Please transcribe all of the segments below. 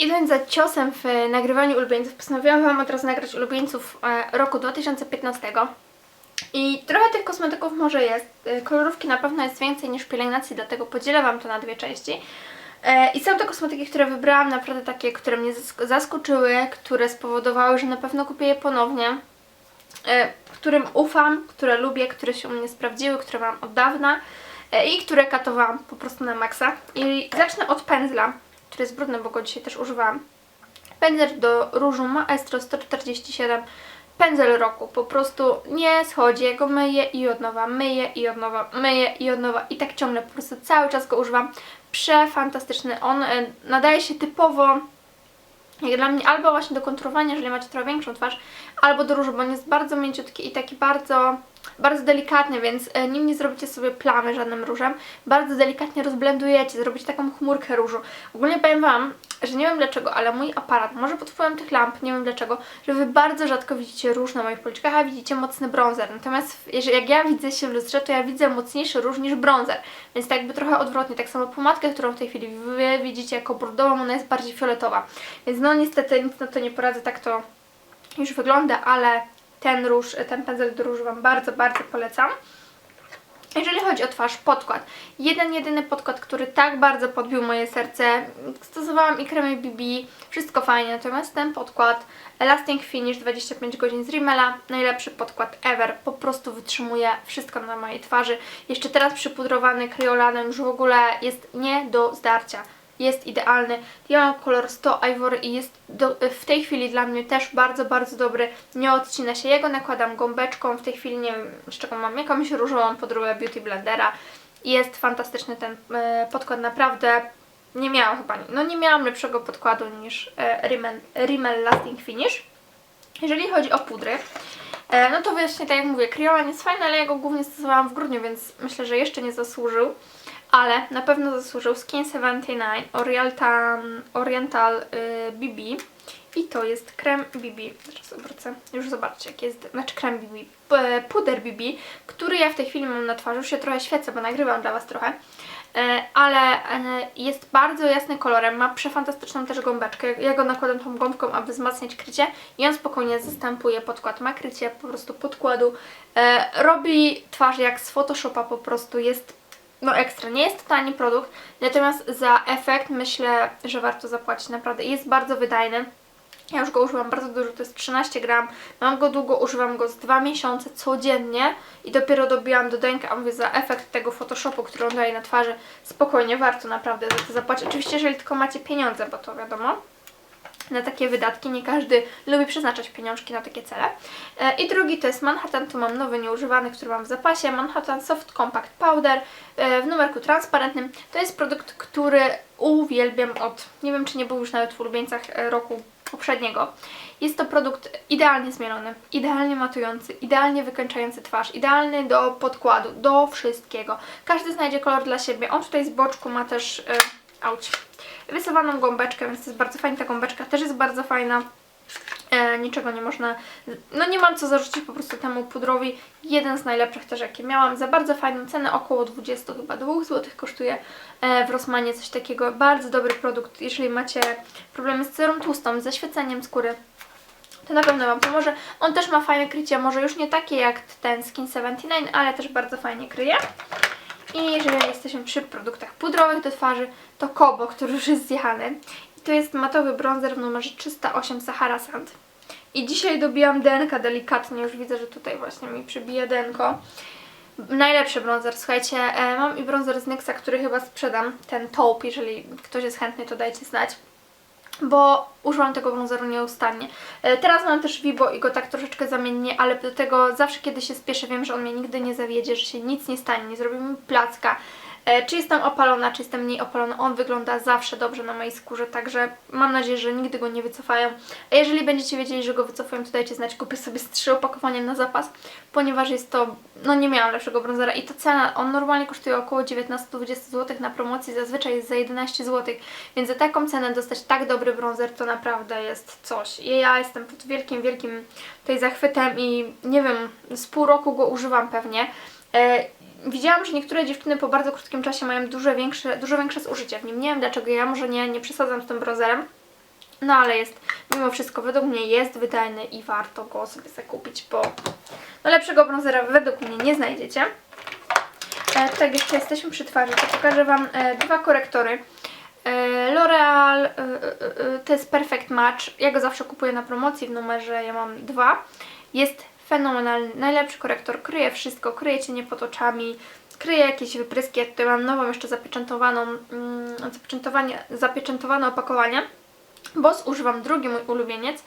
Idąc za ciosem w nagrywaniu ulubieńców, postanowiłam Wam od razu nagrać ulubieńców e, roku 2015. I trochę tych kosmetyków może jest. E, Kolorówki na pewno jest więcej niż pielęgnacji, dlatego podzielę Wam to na dwie części. E, I są to kosmetyki, które wybrałam naprawdę takie, które mnie zask- zaskoczyły, które spowodowały, że na pewno kupię je ponownie. Którym ufam, które lubię, które się u mnie sprawdziły, które mam od dawna i które katowałam po prostu na maksa. I zacznę od pędzla, który jest brudny, bo go dzisiaj też używałam. Pędzel do różu Maestro 147. Pędzel roku. Po prostu nie schodzi. Ja go myję i od nowa, myję i od nowa, myję i od nowa. I tak ciągle. Po prostu cały czas go używam. Przefantastyczny. On e, nadaje się typowo jak dla mnie albo właśnie do konturowania, jeżeli macie trochę większą twarz, albo do różu, bo on jest bardzo mięciutki i taki bardzo, bardzo delikatny, więc e, nim nie zrobicie sobie plamy żadnym różem, bardzo delikatnie rozblendujecie, zrobicie taką chmurkę różu. Ogólnie powiem Wam, że nie wiem dlaczego, ale mój aparat, może pod wpływem tych lamp, nie wiem dlaczego, że Wy bardzo rzadko widzicie róż na moich policzkach, a widzicie mocny bronzer. Natomiast jak ja widzę się w lustrze, to ja widzę mocniejszy róż niż bronzer. Więc tak jakby trochę odwrotnie. Tak samo pomadkę, którą w tej chwili Wy widzicie jako bordową, ona jest bardziej fioletowa. Więc no niestety nic na to nie poradzę, tak to już wygląda, ale ten róż, ten pędzel do różu Wam bardzo, bardzo polecam. Jeżeli chodzi o twarz, podkład. Jeden, jedyny podkład, który tak bardzo podbił moje serce. Stosowałam i kremy BB, wszystko fajnie, natomiast ten podkład Lasting Finish 25 godzin z Rimmela, najlepszy podkład ever. Po prostu wytrzymuje wszystko na mojej twarzy. Jeszcze teraz przypudrowany kryolanem już w ogóle jest nie do zdarcia jest idealny. Ja mam kolor 100 Ivory i jest do, w tej chwili dla mnie też bardzo, bardzo dobry. Nie odcina się. Ja go nakładam gąbeczką. W tej chwili nie wiem z czego mam. Jakąś różową podróbę Beauty Blendera. Jest fantastyczny ten e, podkład. Naprawdę nie miałam chyba, no nie miałam lepszego podkładu niż e, Rimmel, Rimmel Lasting Finish. Jeżeli chodzi o pudry, e, no to właśnie tak jak mówię, Kryolan jest fajny, ale ja go głównie stosowałam w grudniu, więc myślę, że jeszcze nie zasłużył ale na pewno zasłużył Skin 79 Oriental, Oriental y, BB i to jest krem BB, zaraz obrócę, już zobaczcie jaki jest, znaczy krem BB, puder BB, który ja w tej chwili mam na twarzy, już się trochę świecę, bo nagrywam dla Was trochę, e, ale e, jest bardzo jasny kolorem, ma przefantastyczną też gąbeczkę, ja go nakładam tą gąbką, aby wzmacniać krycie. I on spokojnie zastępuje podkład, ma krycie po prostu podkładu, e, robi twarz jak z Photoshopa po prostu, jest no ekstra. Nie jest to tani produkt, natomiast za efekt myślę, że warto zapłacić naprawdę. Jest bardzo wydajny. Ja już go używam bardzo dużo, to jest 13 gram. Mam go długo, używam go z 2 miesiące codziennie i dopiero dobiłam do denka, a mówię, za efekt tego Photoshopu, który on daje na twarzy, spokojnie warto naprawdę za to zapłacić. Oczywiście, jeżeli tylko macie pieniądze, bo to wiadomo na takie wydatki. Nie każdy lubi przeznaczać pieniążki na takie cele. E, I drugi to jest Manhattan, tu mam nowy, nieużywany, który mam w zapasie. Manhattan Soft Compact Powder e, w numerku transparentnym. To jest produkt, który uwielbiam od, nie wiem czy nie był już nawet w ulubieńcach e, roku poprzedniego. Jest to produkt idealnie zmielony, idealnie matujący, idealnie wykończający twarz, idealny do podkładu, do wszystkiego. Każdy znajdzie kolor dla siebie. On tutaj z boczku ma też... E, auć rysowaną gąbeczkę, więc to jest bardzo fajna. Ta gąbeczka też jest bardzo fajna. E, niczego nie można, no nie mam co zarzucić po prostu temu pudrowi. Jeden z najlepszych też jakie miałam, za bardzo fajną cenę, około 20 chyba 2 zł kosztuje e, w Rossmanie coś takiego. Bardzo dobry produkt, jeżeli macie problemy z cerą tłustą, z zaświeceniem skóry. To na pewno Wam pomoże. On też ma fajne krycie, może już nie takie jak ten Skin 79, ale też bardzo fajnie kryje. I jeżeli jesteśmy przy produktach pudrowych do twarzy, to Kobo, który już jest zjechany. I to jest matowy bronzer w numerze 308 Sahara Sand. I dzisiaj dobijam denka delikatnie, już widzę, że tutaj właśnie mi przybije denko. Najlepszy bronzer, słuchajcie, e, mam i bronzer z NYXa, który chyba sprzedam, ten taupe, jeżeli ktoś jest chętny, to dajcie znać bo używam tego bronzeru nieustannie. E, Teraz mam też Vibo i go tak troszeczkę zamiennie, ale do tego zawsze kiedy się spieszę wiem, że on mnie nigdy nie zawiedzie, że się nic nie stanie, nie zrobi mi placka. E, Czy jestem opalona, czy jestem mniej opalona, on wygląda zawsze dobrze na mojej skórze, także mam nadzieję, że nigdy go nie wycofają. A jeżeli będziecie wiedzieli, że go wycofują, to dajcie znać, kupię sobie z trzy opakowania na zapas, ponieważ jest to, no nie miałam lepszego bronzera i to cena, on normalnie kosztuje około 19-20 zł, na promocji zazwyczaj jest za 11 zł, więc za taką cenę dostać tak dobry bronzer to naprawdę jest coś. I ja jestem pod wielkim, wielkim tutaj zachwytem i nie wiem, z pół roku go używam pewnie. Widziałam, że niektóre dziewczyny po bardzo krótkim czasie mają dużo większe, dużo większe zużycie w nim. Nie wiem dlaczego ja może nie, nie przesadzam z tym bronzerem. No ale jest, mimo wszystko według mnie jest wydajny i warto go sobie zakupić, bo no lepszego bronzera według mnie nie znajdziecie. E, tak, jeszcze jesteśmy przy twarzy, to pokażę Wam e, dwa korektory. E, L'Oreal, e, e, to jest Perfect Match. Ja go zawsze kupuję na promocji w numerze, ja mam dwa. Jest fenomenalny, najlepszy korektor, kryje wszystko, kryje cienie pod oczami, kryje jakieś wypryski. Ja tutaj mam nową, jeszcze zapieczętowaną, mm, zapieczętowanie, zapieczętowane opakowanie. Boss używam drugi mój ulubieniec,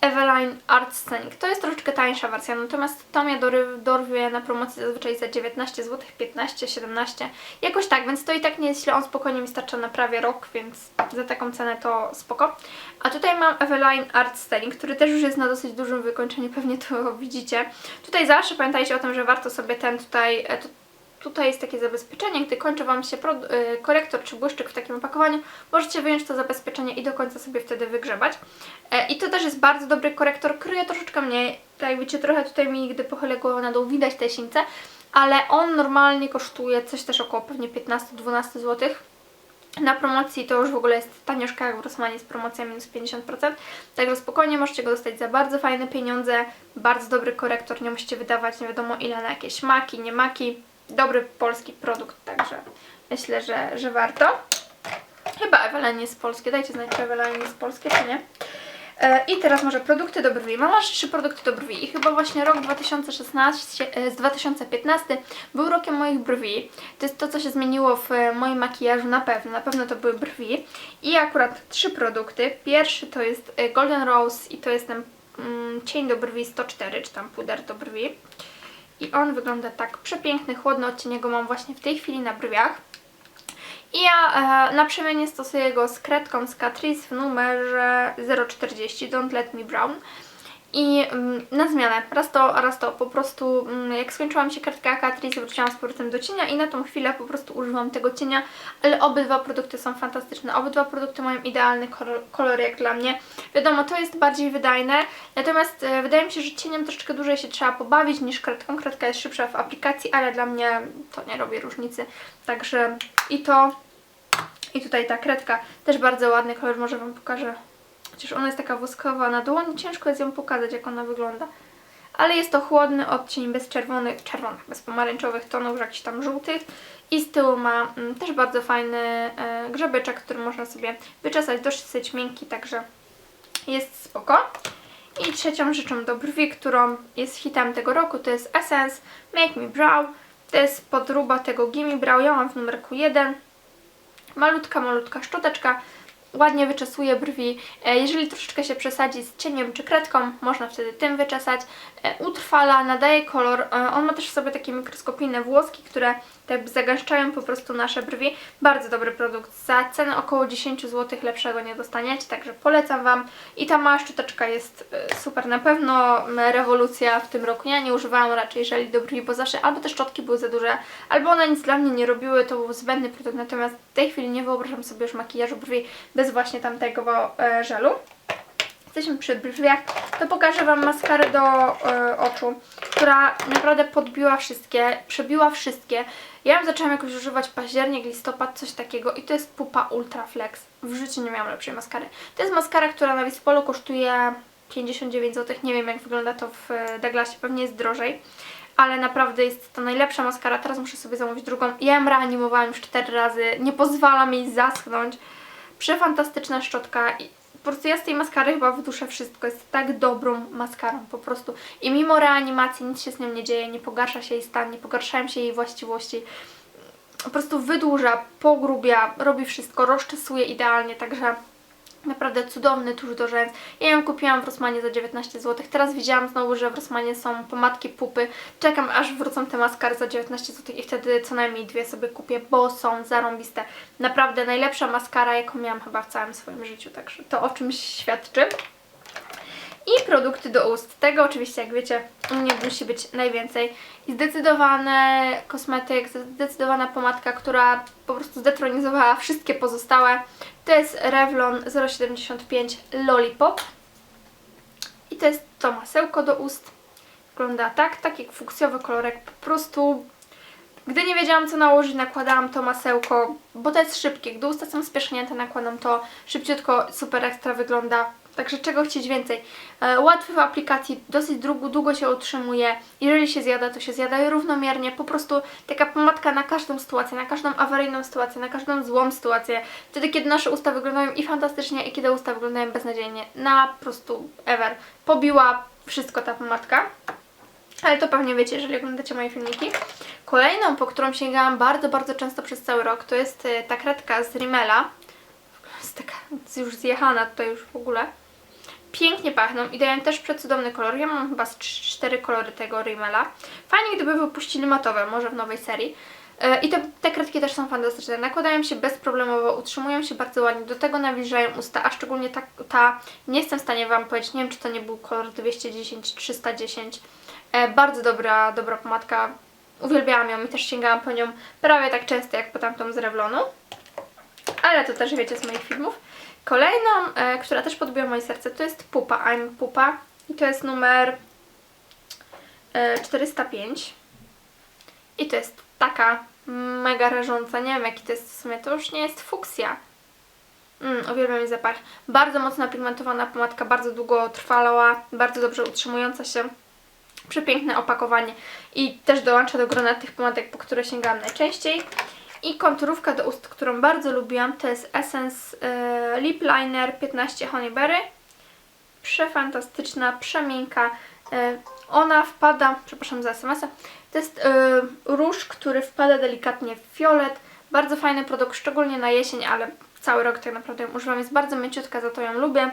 Eveline Art Scenic. To jest troszeczkę tańsza wersja, natomiast tą ja dorwię na promocji zazwyczaj za 19 zł, 15, 17, jakoś tak, więc to i tak nie jest źle, on spokojnie mi starcza na prawie rok, więc za taką cenę to spoko. A tutaj mam Eveline Art Scenic, który też już jest na dosyć dużym wykończeniu, pewnie to widzicie. Tutaj zawsze pamiętajcie o tym, że warto sobie ten tutaj, e, Tutaj jest takie zabezpieczenie, gdy kończy Wam się y, korektor czy błyszczyk w takim opakowaniu, możecie wyjąć to zabezpieczenie i do końca sobie wtedy wygrzebać. E, I to też jest bardzo dobry korektor, kryje troszeczkę mniej, tak jak trochę tutaj mi, gdy pochylę głowę na dół, widać te sińce, ale on normalnie kosztuje coś też około pewnie 15-12 zł. Na promocji to już w ogóle jest tanioszka, jak w Rossmanie z promocja minus 50%, także spokojnie możecie go dostać za bardzo fajne pieniądze, bardzo dobry korektor, nie musicie wydawać nie wiadomo ile na jakieś maki, nie maki, dobry polski produkt, także myślę, że, że warto. Chyba Eveline jest polskie, dajcie znać, czy Eveline jest polskie, czy nie. E, I teraz może produkty do brwi. Mam aż trzy produkty do brwi i chyba właśnie rok 2016 e, z 2015 był rokiem moich brwi. To jest to, co się zmieniło w moim makijażu na pewno. Na pewno to były brwi. I akurat trzy produkty. Pierwszy to jest e, Golden Rose i to jest ten mm, cień do brwi 104, czy tam puder do brwi. I on wygląda tak przepiękny, chłodny odcień go mam właśnie w tej chwili na brwiach. I ja e, na przemianie stosuję go z kredką z Catrice w numerze 040 Don't Let Me Brown. I mm, na zmianę, raz to, raz to, po prostu mm, jak skończyła się kredka Catrice wróciłam z powrotem do cienia i na tą chwilę po prostu używam tego cienia, ale obydwa produkty są fantastyczne, obydwa produkty mają idealny kolor, kolor jak dla mnie. Wiadomo, to jest bardziej wydajne, natomiast e, wydaje mi się, że cieniem troszeczkę dłużej się trzeba pobawić niż kredką, kredka jest szybsza w aplikacji, ale dla mnie to nie robi różnicy, także i to i tutaj ta kredka, też bardzo ładny kolor, może Wam pokażę. Chociaż ona jest taka woskowa na dłoni, ciężko jest ją pokazać, jak ona wygląda. Ale jest to chłodny odcień bez czerwonych, czerwonych, bez pomarańczowych tonów, jakichś tam żółtych. I z tyłu ma mm, też bardzo fajny e, grzebeczek, który można sobie wyczesać, dosyć miękki, także jest spoko. I trzecią rzeczą do brwi, którą jest hitem tego roku, to jest Essence Make Me Brow. To jest podróba tego Gimme Brow, ja mam w numerku 1 malutka, malutka szczoteczka, ładnie wyczesuje brwi. E, Jeżeli troszeczkę się przesadzi z cieniem czy kredką, można wtedy tym wyczesać. E, Utrwala, nadaje kolor. E, On ma też w sobie takie mikroskopijne włoski, które tak zagęszczają po prostu nasze brwi. Bardzo dobry produkt. Za cenę około 10 zł lepszego nie dostaniecie, także polecam Wam. I ta mała szczoteczka jest e, super. Na pewno rewolucja w tym roku. Ja nie używałam raczej żeli do brwi, bo zawsze albo te szczotki były za duże, albo one nic dla mnie nie robiły, to był zbędny produkt. Natomiast w tej chwili nie wyobrażam sobie już makijażu brwi bez właśnie tamtego żelu jesteśmy przy brwiach, to pokażę Wam maskarę do e, oczu, która naprawdę podbiła wszystkie, przebiła wszystkie. Ja ją zaczęłam jakoś używać październik, listopad, coś takiego i to jest Pupa Ultra Flex. W życiu nie miałam lepszej maskary. To jest maskara, która na Wispolu kosztuje 59 zł. Nie wiem jak wygląda to w e, Douglasie, pewnie jest drożej. Ale naprawdę jest to najlepsza maskara. Teraz muszę sobie zamówić drugą. Ja ją reanimowałam już 4 razy. Nie pozwalam jej zaschnąć. Przefantastyczna szczotka i po prostu ja z tej maskary chyba wduszę wszystko. Jest tak dobrą maskarą po prostu. I mimo reanimacji nic się z nią nie dzieje, nie pogarsza się jej stan, nie pogarszają się jej właściwości. Po prostu wydłuża, pogrubia, robi wszystko, rozczesuje idealnie, także naprawdę cudowny tuż do rzęs. Ja ją kupiłam w Rossmanie za 19 zł. Teraz widziałam znowu, że w Rossmanie są pomadki pupy. Czekam aż wrócą te maskary za 19 zł i wtedy co najmniej dwie sobie kupię, bo są zarąbiste. Naprawdę najlepsza maskara, jaką miałam chyba w całym swoim życiu, także to o czymś świadczy. I produkty do ust. Tego oczywiście, jak wiecie, u mnie musi być najwięcej. I zdecydowany kosmetyk, zdecydowana pomadka, która po prostu zdetronizowała wszystkie pozostałe. To jest Revlon 075 Lollipop. I to jest to masełko do ust. Wygląda tak, taki fuksjowy kolorek, po prostu Gdy nie wiedziałam co nałożyć, nakładałam to masełko, bo to jest szybkie. Gdy usta są spiesznięte, nakładam to szybciutko, super ekstra wygląda. Także czego chcieć więcej. E, łatwy w aplikacji, dosyć długo, długo się utrzymuje. Jeżeli się zjada, to się zjada równomiernie. Po prostu taka pomadka na każdą sytuację, na każdą awaryjną sytuację, na każdą złą sytuację. Wtedy, kiedy nasze usta wyglądają i fantastycznie, i kiedy usta wyglądają beznadziejnie. Na po prostu ever. Pobiła wszystko ta pomadka. Ale to pewnie wiecie, jeżeli oglądacie moje filmiki. Kolejną, po którą sięgałam bardzo, bardzo często przez cały rok, to jest e, ta kredka z Rimmela. Jest taka już zjechana tutaj już w ogóle. Pięknie pachną i dają też przecudowny kolor. Ja mam chyba cztery kolory tego Rimmela. Fajnie gdyby wypuścili matowe, może w nowej serii. E, I te, te kredki też są fantastyczne. Nakładają się bezproblemowo, utrzymują się bardzo ładnie, do tego nawilżają usta, a szczególnie ta, ta nie jestem w stanie Wam powiedzieć, nie wiem czy to nie był kolor 210, 310. E, bardzo dobra, dobra pomadka. Uwielbiałam ją i też sięgałam po nią prawie tak często jak po tamtą z Revlonu. Ale to też wiecie z moich filmów. Kolejną, e, która też podbiła moje serce, to jest Pupa. I'm Pupa. I to jest numer e, 405. I to jest taka mega rażąca. Nie wiem jaki to jest w sumie. To już nie jest fuksja. Mm, uwielbiam jej zapach. Bardzo mocno pigmentowana pomadka, bardzo długo trwała, bardzo dobrze utrzymująca się. Przepiękne opakowanie i też dołącza do grona tych pomadek, po które sięgałam najczęściej. I konturówka do ust, którą bardzo lubiłam, to jest Essence e, Lip Liner 15 Honeyberry. Przefantastyczna, przemiękka. E, ona wpada, przepraszam za SMS-a, to jest e, róż, który wpada delikatnie w fiolet. Bardzo fajny produkt, szczególnie na jesień, ale cały rok tak naprawdę ją używam. Jest bardzo mięciutka, za to ją lubię.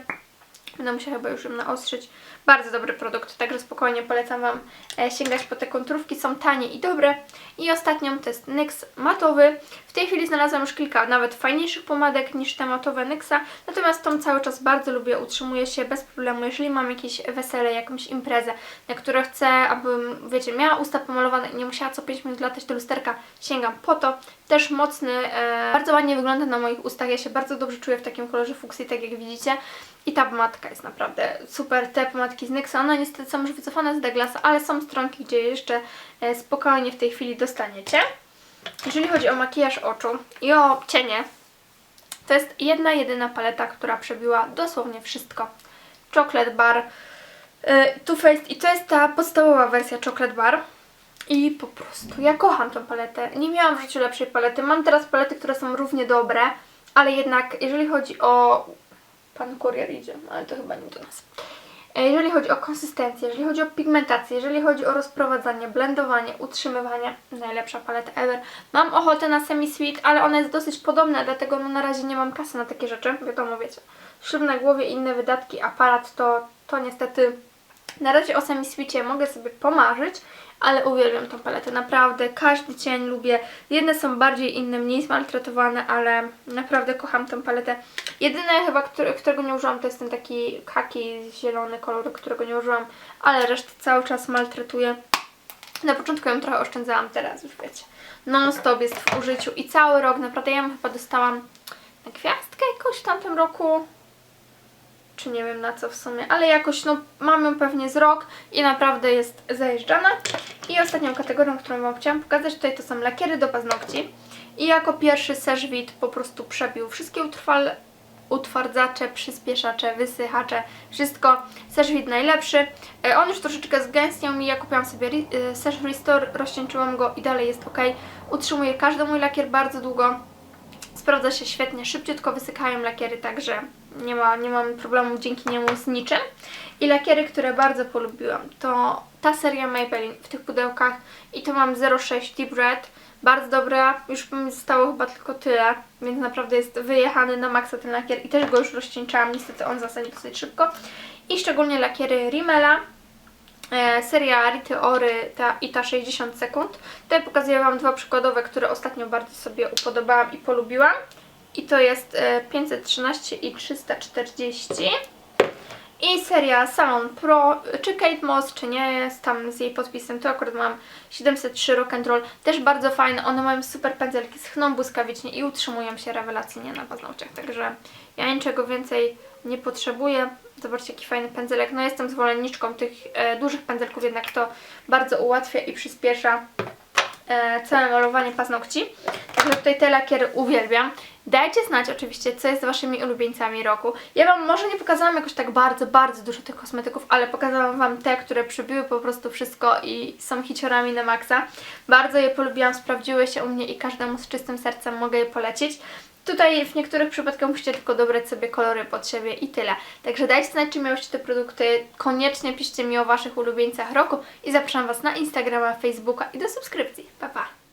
Będę musiała chyba już ją naostrzyć. Bardzo dobry produkt, także spokojnie polecam Wam e, sięgać po te konturówki. Są tanie i dobre. I ostatnią to jest NYX matowy. W tej chwili znalazłam już kilka nawet fajniejszych pomadek niż te matowe NYXa. Natomiast tą cały czas bardzo lubię, utrzymuje się bez problemu. Jeżeli mam jakieś wesele, jakąś imprezę, na które chcę, abym, wiecie, miała usta pomalowane i nie musiała co 5 minut latać do lusterka, sięgam po to. Też mocny, e, bardzo ładnie wygląda na moich ustach. Ja się bardzo dobrze czuję w takim kolorze fuksji, tak jak widzicie. I ta pomadka jest naprawdę super. Te pomadki z NYXa, one niestety są już wycofane z Douglasa, ale są stronki, gdzie je jeszcze e, spokojnie w tej chwili dostaniecie. Jeżeli chodzi o makijaż oczu i o cienie, to jest jedna, jedyna paleta, która przebiła dosłownie wszystko. Chocolate Bar e, Too Faced i to jest ta podstawowa wersja Chocolate Bar. I po prostu, ja kocham tą paletę. Nie miałam w życiu lepszej palety. Mam teraz palety, które są równie dobre, ale jednak jeżeli chodzi o Pan kurier idzie, ale to chyba nie do nas. E, Jeżeli chodzi o konsystencję, jeżeli chodzi o pigmentację, jeżeli chodzi o rozprowadzanie, blendowanie, utrzymywanie, najlepsza paleta ever. Mam ochotę na semi-sweet, ale ona jest dosyć podobna, dlatego no na razie nie mam kasy na takie rzeczy. Wiadomo, wiecie, ślub na głowie, inne wydatki, aparat to, to niestety na razie o semi-sweetie mogę sobie pomarzyć, ale uwielbiam tą paletę, naprawdę, każdy cień lubię. Jedne są bardziej, inne mniej zmaltretowane, ale naprawdę kocham tą paletę. Jedyne chyba, którego nie użyłam, to jest ten taki kaki zielony kolor, którego nie użyłam, ale resztę cały czas maltretuję. Na początku ją trochę oszczędzałam, teraz już wiecie. Non stop jest w użyciu i cały rok, naprawdę ja ją chyba dostałam na gwiazdkę jakoś w tamtym roku nie wiem na co w sumie, ale jakoś no mam ją pewnie z rok i naprawdę jest zajeżdżana. I ostatnią kategorią, którą Wam chciałam pokazać tutaj to są lakiery do paznokci. I jako pierwszy Seshwit po prostu przebił wszystkie utrwal utwardzacze, przyspieszacze, wysychacze, wszystko. Seshwit najlepszy. E, On już troszeczkę zgęstniał mi, ja kupiłam sobie e, Sesh Restore, rozcieńczyłam go i dalej jest ok. Utrzymuje każdy mój lakier bardzo długo. Sprawdza się świetnie, szybciutko wysychają lakiery, także nie, ma, nie mam problemu dzięki niemu z niczym. I lakiery, które bardzo polubiłam, to ta seria Maybelline w tych pudełkach i to mam 06 Deep Red. Bardzo dobra, już mi zostało chyba tylko tyle, więc naprawdę jest wyjechany na maksa ten lakier i też go już rozcieńczałam, niestety on zasanie dosyć szybko. I szczególnie lakiery Rimmela, seria Rity Ory ta, i ta 60 sekund. Tutaj pokazuję Wam dwa przykładowe, które ostatnio bardzo sobie upodobałam i polubiłam. I to jest e, 513 i 340. I seria Salon Pro, czy Kate Moss, czy nie, jest tam z jej podpisem, to akurat mam 703 Rock and Roll, też bardzo fajne, one mają super pędzelki, schną błyskawicznie i utrzymują się rewelacyjnie na paznokciach, także ja niczego więcej nie potrzebuję. Zobaczcie jaki fajny pędzelek, no jestem zwolenniczką tych e, dużych pędzelków, jednak to bardzo ułatwia i przyspiesza e, całe malowanie paznokci. Także tutaj te lakiery uwielbiam. Dajcie znać oczywiście, co jest Waszymi ulubieńcami roku. Ja Wam może nie pokazałam jakoś tak bardzo, bardzo dużo tych kosmetyków, ale pokazałam Wam te, które przybiły po prostu wszystko i są hiciorami na maksa. Bardzo je polubiłam, sprawdziły się u mnie i każdemu z czystym sercem mogę je polecić. Tutaj w niektórych przypadkach musicie tylko dobrać sobie kolory pod siebie i tyle. Także dajcie znać, czy miałyście te produkty. Koniecznie piszcie mi o Waszych ulubieńcach roku i zapraszam Was na Instagrama, Facebooka i do subskrypcji. Pa, pa!